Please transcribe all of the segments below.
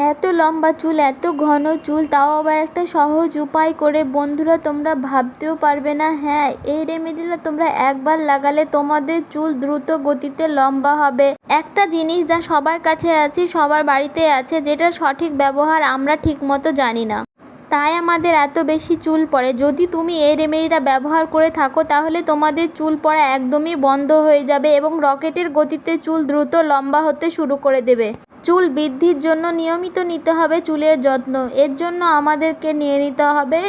এত লম্বা চুল, এত ঘন চুল, তাও আবার একটা সহজ উপায় করে বন্ধুরা তোমরা ভাবতেও পারবে না। হ্যাঁ এই রেমেডিটা তোমরা একবার লাগালে তোমাদের চুল দ্রুত গতিতে লম্বা হবে। একটা জিনিস যা সবার কাছে আছে, সবার বাড়িতে আছে, যেটার সঠিক ব্যবহার আমরা ঠিকমতো জানি না। তাই আমাদের এত বেশি চুল পড়ে। যদি তুমি এই রেমেডিটা ব্যবহার করে থাকো, তাহলে তোমাদের চুল পড়া একদমই বন্ধ হয়ে যাবে এবং রকেটের গতিতে চুল দ্রুত লম্বা হতে শুরু করে দেবে। চুল বৃদ্ধির জন্য নিয়মিত নিতে হবে চুলের যত্ন। এর জন্য আমাদেরকে নিয়ে নিতে হবে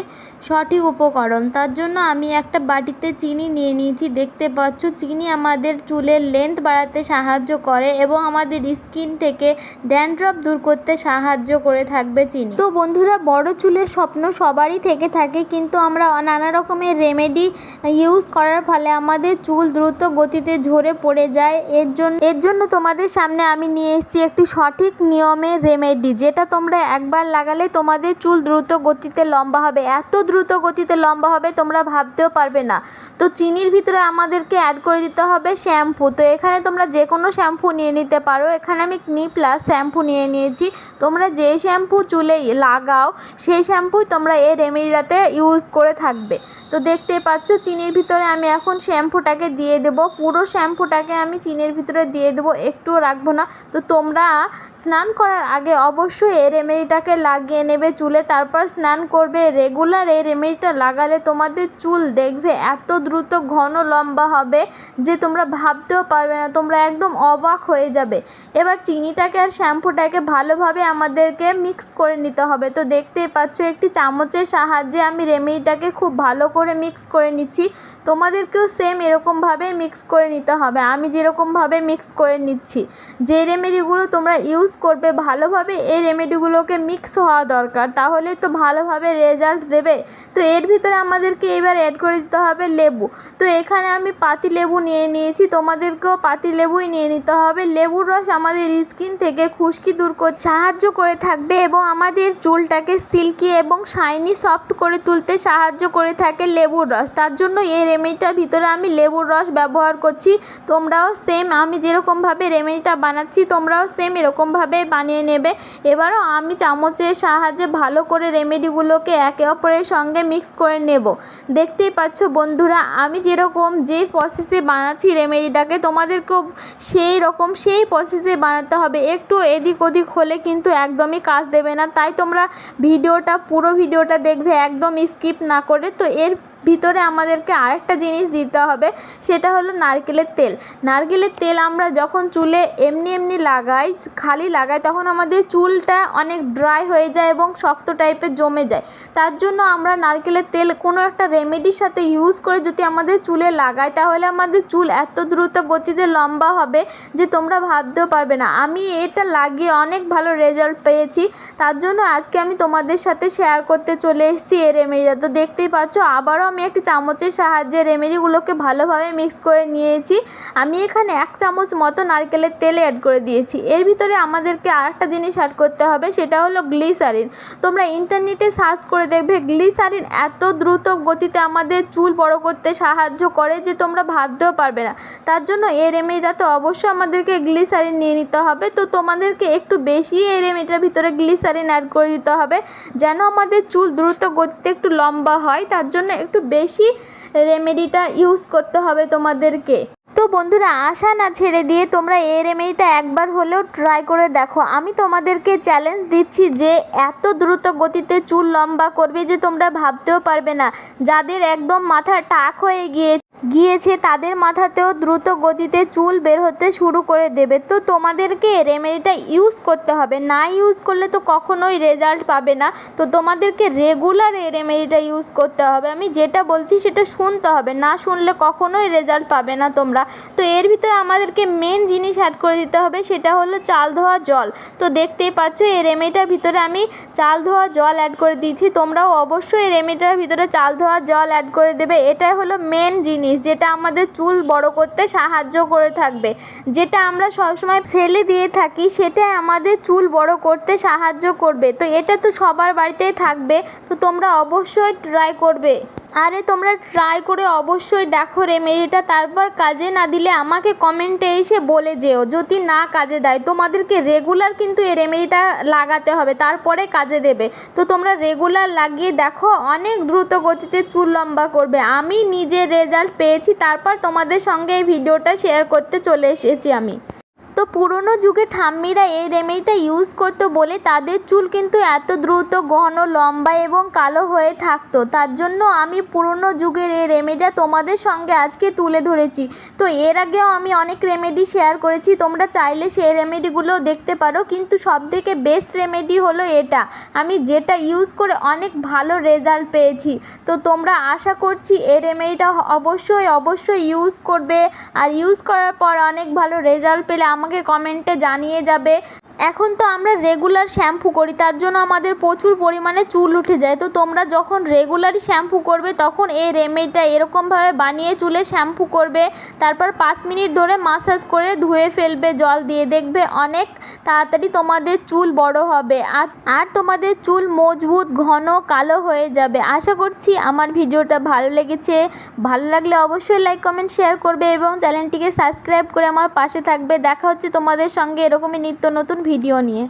সঠিক উপকরণ। তার জন্য আমি একটা বাটিতে চিনি নিয়ে নিয়েছি। দেখতে পাচ্ছ, চিনি আমাদের চুলের লেন্থ বাড়াতে সাহায্য করে এবং আমাদের স্কিন থেকে ড্যান্ড্রফ দূর করতে সাহায্য করে থাকবে চিনি। তো বন্ধুরা, বড় চুলের স্বপ্ন সবারই থেকে থাকে, কিন্তু আমরা নানা রকমের রেমেডি ইউজ করার ফলে আমাদের চুল দ্রুত গতিতে ঝরে পড়ে যায়। এর জন্য এর জন্য তোমাদের সামনে আমি নিয়ে এসেছি একটি সঠিক নিয়মের রেমেডি যেটা তোমরা একবার লাগালে তোমাদের চুল দ্রুত গতিতে লম্বা হবে। এত দ্রুত গতিতে লম্বা হবে, তোমরা ভাবতেও পারবে না। তো চিনির ভিতরে আমাদেরকে অ্যাড করে দিতে হবে শ্যাম্পু। তো এখানে তোমরা যে কোনো শ্যাম্পু নিয়ে নিতে পারো। এখানে আমি প্লাস শ্যাম্পু নিয়ে নিয়েছি। তোমরা যে শ্যাম্পু চুলে লাগাও, সেই শ্যাম্পুই তোমরা এই রেমেডিটাতে ইউজ করে থাকবে। তো দেখতে পাচ্ছ, চিনির ভিতরে আমি এখন শ্যাম্পুটাকে দিয়ে দেবো। পুরো শ্যাম্পুটাকে আমি চিনির ভিতরে দিয়ে দেবো। একটুও রাখব না। তো তোমরা স্নান করার আগে অবশ্যই এই রেমেডিটাকে লাগিয়ে নেবে চুলে, তারপর স্নান করবে। রেগুলার এই রেমেডিটা লাগালে তোমাদের চুল দেখবে এত দ্রুত ঘন লম্বা হবে যে তোমরা ভাবতেও পারবে না, তোমরা একদম অবাক হয়ে যাবে। এবার চিনিটাকে আর শ্যাম্পুটাকে ভালোভাবে আমাদেরকে মিক্স করে নিতে হবে। তো দেখতেই পাচ্ছ, একটি চামচের সাহায্যে আমি রেমেডিটাকে খুব ভালো করে মিক্স করে নিচ্ছি। তোমাদেরকেও সেম এরকমভাবে মিক্স করে নিতে হবে। আমি যেরকমভাবে মিক্স করে নিচ্ছি। যে রেমেডিগুলো তোমরা ইউজ করবে, ভালোভাবে এই রেমেডিগুলোকে মিক্স হওয়া দরকার। তাহলে তো ভালোভাবে রেজাল্ট দেবে। তো এর ভিতরে আমাদেরকে এবার অ্যাড করে দিতে হবে লেবু। তো এখানে আমি পাতি লেবু নিয়ে নিয়েছি, তোমাদেরকেও পাতি লেবুই নিয়ে নিতে হবে। লেবুর রস আমাদের স্কিন থেকে খুশকি দূর করতে সাহায্য করে থাকবে এবং আমাদের চুলটাকে সিল্কি এবং শাইনি সফট করে তুলতে সাহায্য করে থাকে লেবুর রস। তার জন্য এই রেমেডিটার ভিতরে আমি লেবুর রস ব্যবহার করছি। তোমরাও সেম আমি যেরকমভাবে রেমেডিটা বানাচ্ছি, তোমরাও সেম এরকমভাবে বানিয়ে নেবে। এবারও আমি চামচের সাহায্যে ভালো করে রেমেডিগুলোকে একে অপরের সঙ্গে মিক্স করে নেব। দেখতেই পাচ্ছ বন্ধুরা, আমি যেরকম যে প্রসেসে বানাচ্ছি রেমেডিটাকে, তোমাদেরকেও সেই রকম সেই প্রসেসে বানাতে হবে। একটু এদিক ওদিক হলে কিন্তু একদমই কাজ দেবে না। তাই তোমরা ভিডিওটা, পুরো ভিডিওটা দেখবে, একদম স্কিপ না করে। তো এর ভিতরে আমাদেরকে আরেকটা জিনিস দিতে হবে, সেটা হলো নারকেলের তেল। নারকেলের তেল আমরা যখন চুলে এমনি এমনি লাগাই, খালি লাগাই, তখন আমাদের চুলটা অনেক ড্রাই হয়ে যায় এবং শক্ত টাইপের জমে যায়। তার জন্য আমরা নারকেলের তেল কোনো একটা রেমেডির সাথে ইউজ করে যদি আমাদের চুলে লাগাই, তাহলে আমাদের চুল এত দ্রুত গতিতে লম্বা হবে যে তোমরা ভাবতেও পারবে না। আমি এটা লাগিয়ে অনেক ভালো রেজাল্ট পেয়েছি। তার জন্য আজকে আমি তোমাদের সাথে শেয়ার করতে চলে এসেছি এই রেমেডিটা তো দেখতেই পাচ্ছ, আবারও আমি একটি চামচের সাহায্যে রেমেডিগুলোকে ভালোভাবে মিক্স করে নিয়েছি। আমি এখানে এক চামচ মতো নারকেলের তেল অ্যাড করে দিয়েছি। এর ভিতরে আমাদেরকে আরেকটা জিনিস অ্যাড করতে হবে, সেটা হলো গ্লিসারিন তোমরা ইন্টারনেটে সার্চ করে দেখবে গ্লিসারিন এত দ্রুত গতিতে আমাদের চুল বড় করতে সাহায্য করে যে তোমরা ভাবতেও পারবে না। তার জন্য এই রেমেডিটাতে অবশ্যই আমাদেরকে গ্লিসারিন নিয়ে নিতে হবে। তো তোমাদেরকে একটু বেশি এই রেমেডিটার ভিতরে গ্লিসারিন অ্যাড করে দিতে হবে, যেন আমাদের চুল দ্রুত গতিতে একটু লম্বা হয়। তার জন্য একটু বেশি রেমেডিটা ইউজ করতে হবে তোমাদেরকে। তো বন্ধুরা, আশা না ছেড়ে দিয়ে তোমরা এই রেমেডিটা একবার হলেও ট্রাই করে দেখো। আমি তোমাদেরকে চ্যালেঞ্জ দিচ্ছি যে এত দ্রুত গতিতে চুল লম্বা করবে যে তোমরা ভাবতেও পারবে না। যাদের একদম মাথা টাক হয়ে গিয়ে গিয়েছে তাদের মাথাতেও দ্রুত গতিতে চুল বের হতে শুরু করে দেবে। তো তোমাদেরকে রেমেডিটা ইউজ করতে হবে। না ইউজ করলে তো কখনোই রেজাল্ট পাবে না। তো তোমাদেরকে রেগুলার এই রেমেডিটা ইউজ করতে হবে। আমি যেটা বলছি সেটা শুনতে হবে। না শুনলে কখনোই রেজাল্ট পাবে না তোমরা। তো এর ভিতরে আমাদেরকে মেন জিনিস অ্যাড করে দিতে হবে, সেটা হলো চাল ধোয়া জল। তো দেখতেই পাচ্ছ এই রেমেডিটার ভিতরে আমি চাল ধোয়া জল অ্যাড করে দিয়েছি। তোমরাও অবশ্যই রেমেডিটার ভিতরে চাল ধোয়া জল অ্যাড করে দেবে। এটাই হলো মেন জিনিস। যেটা আমাদের চুল বড় করতে সাহায্য করে থাকবে। যেটা আমরা সবসময় ফেলে দিয়ে থাকি, সেটাই আমাদের চুল বড় করতে সাহায্য করবে। তো এটা তো সবার বাড়িতেই থাকবে, তো তোমরা অবশ্যই ট্রাই করবে। আরে তোমরা ট্রাই করে অবশ্যই দেখো রেমেডিটা, তারপর কাজে না দিলে আমাকে কমেন্টে এসে বলে যেও। যদি না কাজে দেয়, তোমাদেরকে রেগুলার কিন্তু এই রেমেডিটা লাগাতে হবে, তারপরে কাজে দেবে। তো তোমরা রেগুলার লাগিয়ে দেখো, অনেক দ্রুত গতিতে চুল লম্বা করবে। আমি নিজে রেজাল্ট পেয়েছি, তারপর তোমাদের সঙ্গে এই ভিডিওটা শেয়ার করতে চলে এসেছি আমি। তো পুরনো যুগে ঠাম্মিরা এই রেমেডিটা ইউজ করতো বলে তাদের চুল কিন্তু এত দ্রুত, ঘন, লম্বা এবং কালো হয়ে থাকতো। তার জন্য আমি পুরনো যুগের এই রেমেডিটা তোমাদের সঙ্গে আজকে তুলে ধরেছি। তো এর আগেও আমি অনেক রেমেডি শেয়ার করেছি, তোমরা চাইলে সেই রেমেডিগুলোও দেখতে পারো। কিন্তু সবথেকে বেস্ট রেমেডি হলো এটা। আমি যেটা ইউজ করে অনেক ভালো রেজাল্ট পেয়েছি। তো তোমরা আশা করছি এই রেমেডিটা অবশ্যই অবশ্যই ইউজ করবে। আর ইউজ করার পর অনেক ভালো রেজাল্ট পেলে আমাকে কমেন্টে জানিয়ে যাবে। এখন তো আমরা রেগুলার শ্যাম্পু করি, তার জন্য আমাদের প্রচুর পরিমাণে চুল উঠে যায়। তো তোমরা যখন রেগুলারই শ্যাম্পু করবে, তখন এই রেমেডিটা এরকমভাবে বানিয়ে চুলে শ্যাম্পু করবে, তারপর পাঁচ মিনিট ধরে মাসাজ করে ধুয়ে ফেলবে, জল দিয়ে দেখবে অনেক তাড়াতাড়ি তোমাদের চুল বড় হবে। আর আর তোমাদের চুল মজবুত, ঘন, কালো হয়ে যাবে। আশা করছি আমার ভিডিওটা ভালো লেগেছে। ভালো লাগলে অবশ্যই লাইক কমেন্ট শেয়ার করবে এবং চ্যানেলটিকে সাবস্ক্রাইব করে আমার পাশে থাকবে। দেখা হচ্ছে তোমাদের সঙ্গে এরকমই নিত্য নতুন ভিডিও নিয়ে